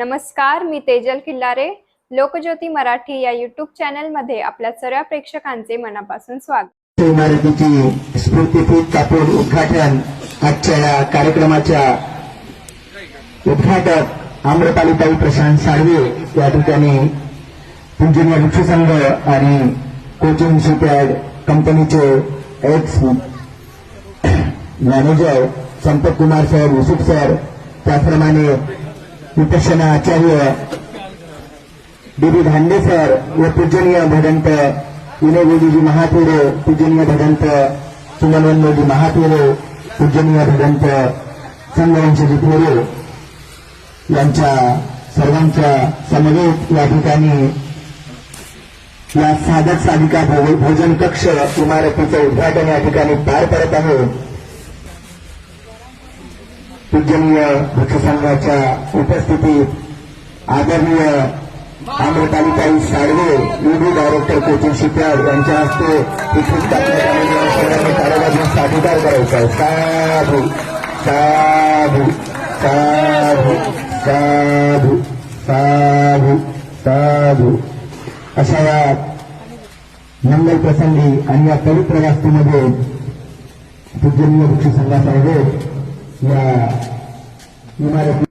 नमस्कार मी तेजल किल्लारे. लोकज्योती मराठी या युट्यूब चॅनलमध्ये आपल्या सर्व प्रेक्षकांचे मनापासून स्वागत. इमारतीची स्मृतीपीठ कापून उद्घाटन आजच्या या कार्यक्रमाच्या उद्घाटक आम्रपालिताई प्रशांत साळवे या ठिकाणी पूजनीय वृक्ष संघ आणि कोचिंग शिपयार्ड कंपनीचे ex manager Sampath Kumar sir Yusuf sir त्याचप्रमाणे विपक्षना Acharya B B Dhande sir व पूजनीय भदंत विनयगोजीजी महापुरो पूजनीय भदंत सुमनवनजी महापुरो पूजनीय भदंत संगवंशजी थोरे यांच्या सर्वांच्या समवेत या ठिकाणी या साधक साधिका भोजन कक्ष इमारतीचं उद्घाटन या ठिकाणी पार पडत आहे. पूजनीय वृक्षसंघाच्या उपस्थितीत आदरणीय आम्रतालिकाई Salve ED director Cochin shipyard यांच्या हस्ते इथून टाकण्यात आलेल्या साधिकार करायचा आहे. साधू साधू साधू साधू साधू साधू. अशा या मंगल प्रसंगी आणि या पवित्र वास्तूमध्ये पूजनीय वृक्ष संघासमवेत या इमारती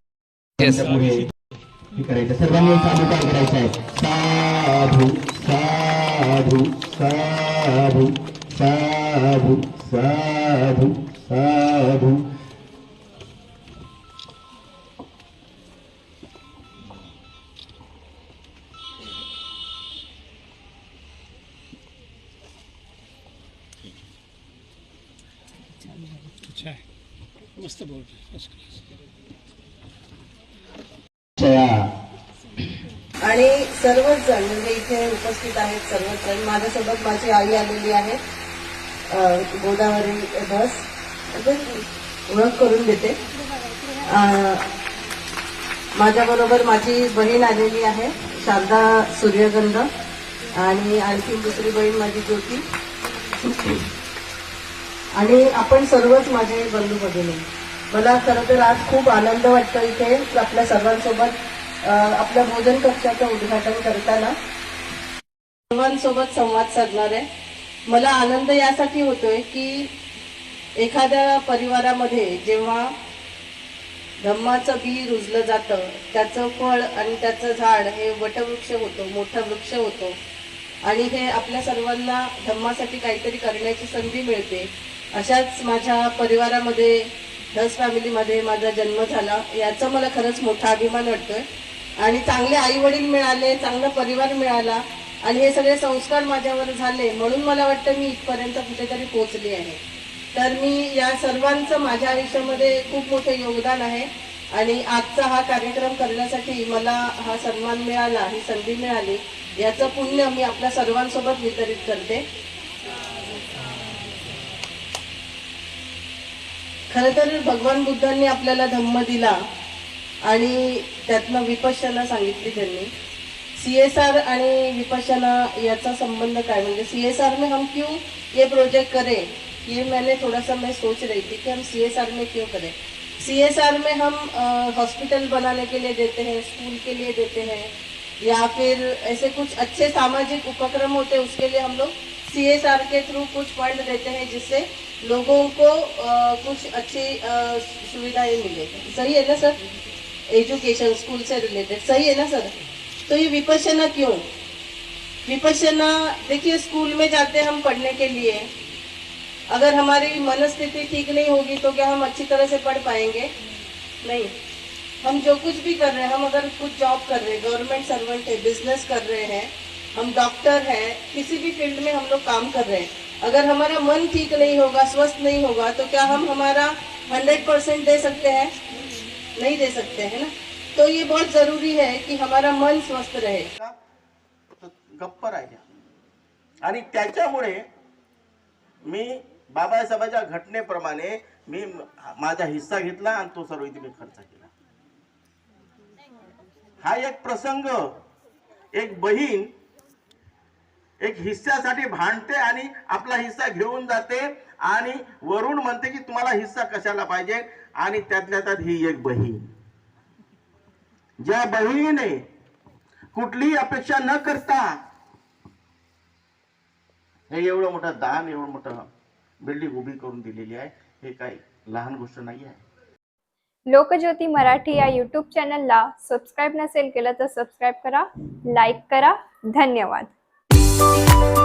करायचं सर्वांनी साधुकार आहे साधू साधू साधू साधू साधू साधू अच्छा मस्त आणि सर्वच जण म्हणजे इथे उपस्थित आहेत सर्वच जण. माझ्यासोबत माझी आई आलेली आहे. गोदावरी बस. म्हणजे ओळख करून देते. माझ्याबरोबर माझी बहीण आलेली आहे शारदा सूर्यगंध. आणि आणखी दुसरी बहीण माझी ज्योती. आणि आपण सर्वच माझे बंधू भगिनी मला खरं तर आज खूप आनंद वाटतो इथे आपल्या सर्वांसोबत आपल्या भोजन कक्षाचं उद्घाटन करताना. सर्वांसोबत संवाद साधणार. आहे मला आनंद यासाठी होतोय की एखाद्या परिवारामध्ये जेव्हा धम्माचं बी रुजलं जातं त्याचं फळ आणि त्याचं झाड हे वटवृक्ष होतो मोठा वृक्ष होतो आणि हे आपल्या सर्वांना धम्मासाठी काहीतरी करण्याची संधी मिळते अशाच माझ्या परिवारामध्ये धस फॅमिलीमध्ये माझा जन्म झाला. याचा मला खरंच मोठा अभिमान वाटतोय. आणि चांगले आईवडील मिळाले चांगला परिवार मिळाला. आणि हे सगळे संस्कार माझ्यावर झाले. म्हणून मला वाटतं मी इथपर्यंत कुठेतरी पोहोचली आहे. तर मी या सर्वांचं माझ्या आयुष्यामध्ये खूप मोठं योगदान आहे. आणि आजचा हा कार्यक्रम करण्यासाठी मला हा सन्मान मिळाला ही संधी मिळाली. याचं पुण्य मी आपल्या सर्वांसोबत वितरित करते. खरं तर भगवान बुद्धांनी आपल्याला धम्म दिला आणि त्यातनं विपश्यना सांगितली त्यांनी. सी एस आर आणि विपश्यना याचा संबंध काय? म्हणजे सी एस आर में हम क्यों ये प्रोजेक्ट करें? ये मैंने थोड़ा सा मैं सोच रही थी कि हम सी एस आर में क्यों करें? सी एस आर में हम हॉस्पिटल बनाने के लिए देते हैं स्कूल के लिए देते हैं या फिर ऐसे कुछ अच्छे सामाजिक उपक्रम होते हैं उसके लिए हम लोग सी एस आर के थ्रू कुछ फंड देते हैं जिससे लोगों को अ, कुछ अच्छी सुविधाएँ मिले। सही है ना सर? एजुकेशन स्कूल से रिलेटेड सही है ना सर? तो ये विपश्यना क्यों? विपश्यना देखिए स्कूल में जाते हैं हम पढ़ने के लिए। अगर हमारी मनस्थिति ठीक नहीं होगी तो क्या हम अच्छी तरह से पढ़ पाएँगे? नहीं। हम जो कुछ भी कर रहे हैं हम अगर कुछ जॉब कर रहे हैं गवर्नमेंट सर्वेंट है बिज़नेस कर रहे हैं हम डॉक्टर हैं, किसी भी फ़ील्ड में हम लोग काम कर रहे हैं। अगर हमारा मन ठीक नहीं होगा, स्वस्थ नहीं होगा तो क्या हम हमारा हंड्रेड परसेंट दे सकते हैं? नहीं दे सकते, हैं ना? तो ये बहुत ज़रूरी है कि हमारा मन स्वस्थ रहे। का गप्प राहिल्या आणि त्याच्यामुळे मी बाबासाहेबाच्या घटनेप्रमाणे मी माझा हिस्सा घेतला तो सर्व मी खर्च केला. हा एक प्रसंग, एक बहीण एक हिस्स्यासाठी भांडते आणि आपला हिस्सा घेऊन जाते आणि वरून म्हणते की तुम्हाला हिस्सा कशाला पाहिजे? आणि त्यातल्या त्यात ही एक बहीण. ज्या बहिणीने कुठलीही अपेक्षा न करता हे एवढं मोठं दान एवढं मोठं बिल्डिंग उभी करून दिलेली आहे हे काही लहान गोष्ट नाही आहे. लोकज्योती मराठी या यूट्यूब चॅनलला सबस्क्राईब नसेल केलं तर सबस्क्राईब करा लाईक करा धन्यवाद. Música